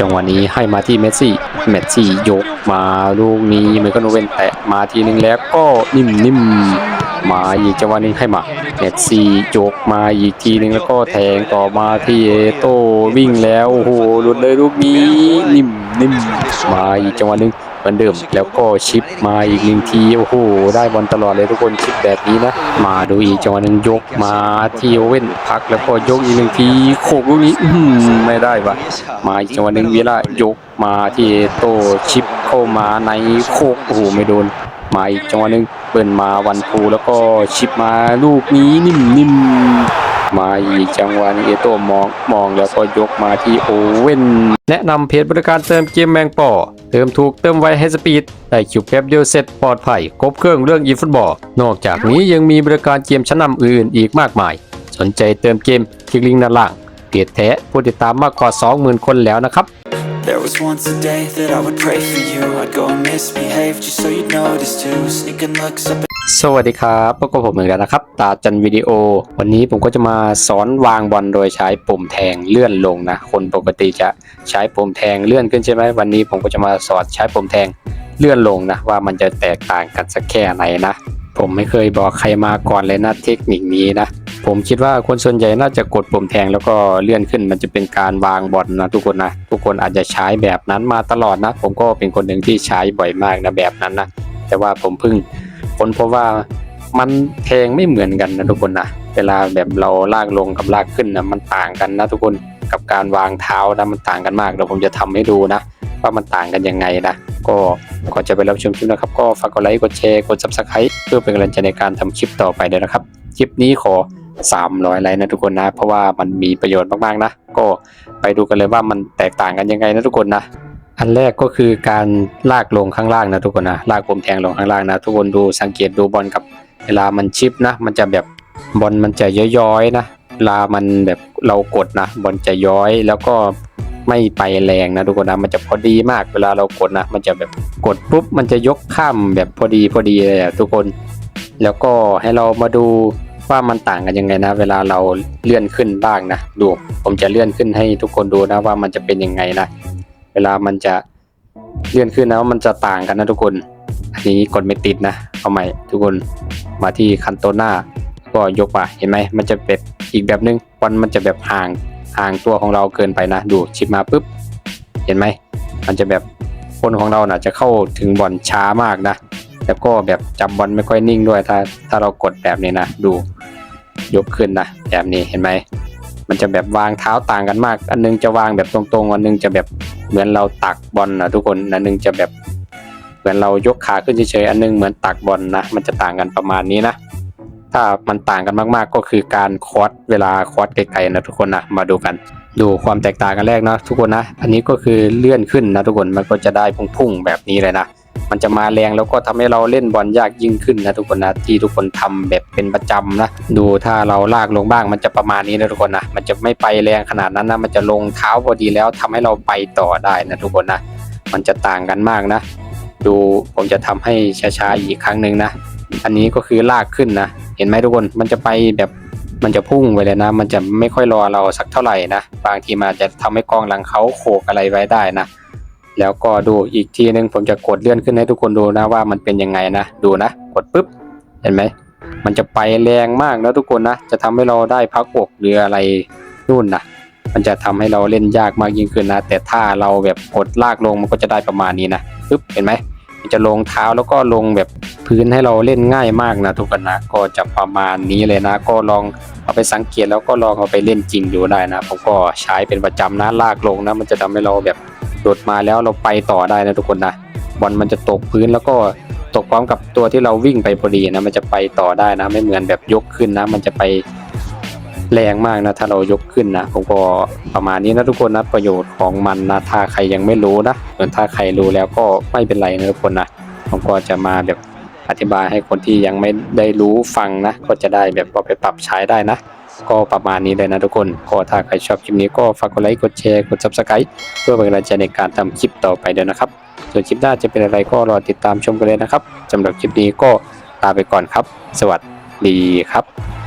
จังหวะนี้ให้มาที่เมสซี่เมสซี่ยกมาลูกนี้เหมือนกันโนเวนแตะมาทีนึงแล้วก็นิ่มนิ่มๆมาอีกจังหวะหนึงให้มาเมสซี่ยกมาอีกทีนึงแล้วก็แทงต่อมาที่เอโต้วิ่งแล้วโอ้โหหลุดเลยลูกนี้นิ่มนิ่มมาอีกจังหวะหนึง เหมือนเดิมแล้วก็ชิปมาอีกหนึ่งทีโอ้โหได้บอลตลอดเลยทุกคนชิปแบบนี้นะ มาดูอีกจังหวะหนึงยกมาที่โอเว่นพักแล้วก็ยกอีกหนึ่งทีโขกลูกนี้อื้อหือไม่ได้วะมาอีกจังหวะหนึ่งเวลายกมาที่โตชิปเข้ามาในโคกโอ้โหไม่โดนมาอีกจังหวะหนึ่งเปิดมาวันพูแล้วก็ชิปมาลูกนี้นิ่มนิ่มๆมาอีกจังหวะนึงเอโตมองมองแล้วก็ยกมาที่โอเว่นแนะนำเพจบริการเติมเกมแมงป่อ เติมถูกเติมไวให้สปีดได้คิวแป๊บเดียวเสร็จปลอดภัยครบเครื่องเรื่องอีฟุตบอล นอกจากนี้ยังมีบริการเกมชั้นนำอื่นอีกมากมาย สนใจเติมเกมคลิกลิงก์ด้านล่างเตียดแท้ผู้ติดตามมากกว่า 20,000 คนแล้วนะครับ There was once a day that I would pray for you I'd go and misbehave just so you'd notice too Sneaking looks up สวัสดีครับพบกับผมเหมือนกันนะครับ ตาจันวิดีโอ วันนี้ผมก็จะมาสอนวางบอลโดยใช้ปุ่มแทงเลื่อนลงนะ คนปกติจะใช้ปุ่มแทงเลื่อนขึ้นใช่ไหมวันนี้ผมก็จะมาสอนใช้ปุ่มแทงเลื่อนลงนะ ว่ามันจะแตกต่างกันสักแค่ไหนนะ ผมไม่เคยบอกใครมาก่อนเลยนะเทคนิคนี้นะ ผมคิดว่าคนส่วนใหญ่น่าจะกดปุ่มแทงแล้วก็เลื่อนขึ้น มันจะเป็นการวางบอลนะทุกคนนะ ทุกคนอาจจะใช้แบบนั้นมาตลอดนะ ผมก็เป็นคนหนึ่งที่ใช้บ่อยมากนะแบบนั้นนะ แต่ว่าผมเพิ่ง ค้นพบว่ามันแทงไม่เหมือนกันนะทุกคนนะเวลาแบบเราลากลงกับลากขึ้นนะมันต่างกันนะทุกคนกับการวางเท้านะมันต่างกันมากเดี๋ยวผมจะทำให้ดูนะ ว่ามันต่างกันยังไงนะก็ก่อนจะไปรับชมคลิปนะครับ ก็ฝากกดไลค์กดแชร์กด subscribe เพื่อเป็นกำลังใจในการทำคลิปต่อไปด้วยนะครับคลิปนี้ขอ 300 ไลค์นะทุกคนนะ เพราะว่ามันมีประโยชน์มากๆนะ ก็ไปดูกันเลยว่ามันแตกต่างกันยังไงนะทุกคนนะ อันแรกก็คือการลากลงข้างล่างนะทุกคนนะลากผมแทงลงข้างล่างนะทุกคนดูสังเกตดูบอลกับเวลามันชิปนะ มันจะแบบบอลมันจะย้อยๆนะเวลามันแบบเรากดนะบอลจะย้อยแล้วก็ไม่ไปแรงนะทุกคนนะมันจะพอดีมากเวลาเรากดนะ มันจะแบบกดปุ๊บมันจะยกข้ามแบบพอดีพอดีเลยอะทุกคน แล้วก็ให้เรามาดูว่ามันต่างกันยังไงนะ เวลาเราเลื่อนขึ้นบ้างนะ ดูผมจะเลื่อนขึ้นให้ทุกคนดูนะว่ามันจะเป็นยังไงนะ เวลามันจะเลื่อนขึ้นนะว่ามันจะต่างกันนะทุกคน อันนี้กดไม่ติดนะ เอาใหม่ทุกคน มาที่คันโตหน้า ก็ยกมาเห็นไหม มันจะเป็นอีกแบบนึงบอลมันจะแบบห่างห่างตัวของเราเกินไปนะ ดูชิปมาปุ๊บ เห็นไหม มันจะแบบคนของเราน่ะจะเข้าถึงบอลช้ามากนะ แล้วก็แบบจับบอลไม่ค่อยนิ่งด้วย ถ้าถ้าเรากดแบบนี้นะ ดูยกขึ้นนะแบบนี้เห็นไหม มันจะแบบวางเท้าต่างกันมาก อันนึงจะวางแบบตรงๆ อันนึงจะแบบ เหมือนเราตักบอลนะทุกคนอันนึงจะแบบเหมือนเรายกขาขึ้นเฉยๆอันนึงเหมือนตักบอลนะมันจะต่างกันประมาณนี้นะถ้ามันต่างกันมากๆก็คือการคอร์สเวลาคอร์สไกลๆนะทุกคนนะมาดูกัน ดูความแตกต่างกันแรกนะทุกคนนะ อันนี้ก็คือเลื่อนขึ้นนะทุกคนมันก็จะได้พุ่งๆแบบนี้เลยนะ มันจะมาแรงแล้วก็ทำให้เราเล่นบอลยากยิ่งขึ้นนะทุกคนนะที่ทุกคนทำแบบเป็นประจำนะดูถ้าเราลากลงบ้างมันจะประมาณนี้นะทุกคนนะมันจะไม่ไปแรงขนาดนั้นนะมันจะลงเท้าพอดีแล้วทำให้เราไปต่อได้นะทุกคนนะมันจะต่างกันมากนะ ดูผมจะทำให้ช้าๆอีกครั้งหนึ่งนะอันนี้ก็คือลากขึ้นนะ เห็นไหมทุกคนมันจะไปแบบมันจะพุ่งไปเลยนะ มันจะไม่ค่อยรอเราสักเท่าไหร่นะ บางทีมันอาจจะทำให้กองหลังเขาโขกอะไรไว้ได้นะ แล้วก็ดูอีกทีนึงผมจะกดเลื่อนขึ้นให้ทุกคนดูนะว่ามันเป็นยังไงนะดูนะ กดปุ๊บเห็นไหมมันจะไปแรงมากนะทุกคนนะ จะทำให้เราได้พักอกหรืออะไรนู่นนะมันจะทำให้เราเล่นยากมากยิ่งขึ้นนะ แต่ถ้าเราแบบกดลากลงมันก็จะได้ประมาณนี้นะปึ๊บเห็นไหมมันจะลงเท้าแล้วก็ลงแบบพื้นให้เราเล่นง่ายมากนะทุกคนนะก็จะประมาณนี้เลยนะ ก็ลองเอาไปสังเกตแล้วก็ลองเอาไปเล่นจริงดูได้นะผมก็ใช้เป็นประจำนะลากลงนะ มันจะทำให้เราแบบ โดดมาแล้วเราไปต่อได้นะทุกคนนะบอลมันจะตกพื้นแล้วก็ตกพร้อมกับตัวที่เราวิ่งไปพอดีนะมันจะไปต่อได้นะ ไม่เหมือนแบบยกขึ้นนะ มันจะไปแรงมากนะ ถ้าเรายกขึ้นนะผมก็ประมาณนี้นะทุกคนนะประโยชน์ของมันนะถ้าใครยังไม่รู้นะส่วนถ้าใครรู้แล้วก็ไม่เป็นไรนะทุกคนนะผมก็จะมาแบบอธิบายให้คนที่ยังไม่ได้รู้ฟังนะ ก็จะได้แบบเอาไปปรับใช้ได้นะ ก็ประมาณนี้เลยนะทุกคนก็ถ้าใครชอบคลิปนี้ก็ฝากกดไลค์กดแชร์กด subscribe เพื่อเป็นกำลังใจในการทำคลิปต่อไปด้วยนะครับ ส่วนคลิปหน้าจะเป็นอะไรก็รอติดตามชมกันเลยนะครับสำหรับคลิปนี้ก็ลาไปก่อนครับ สวัสดีครับ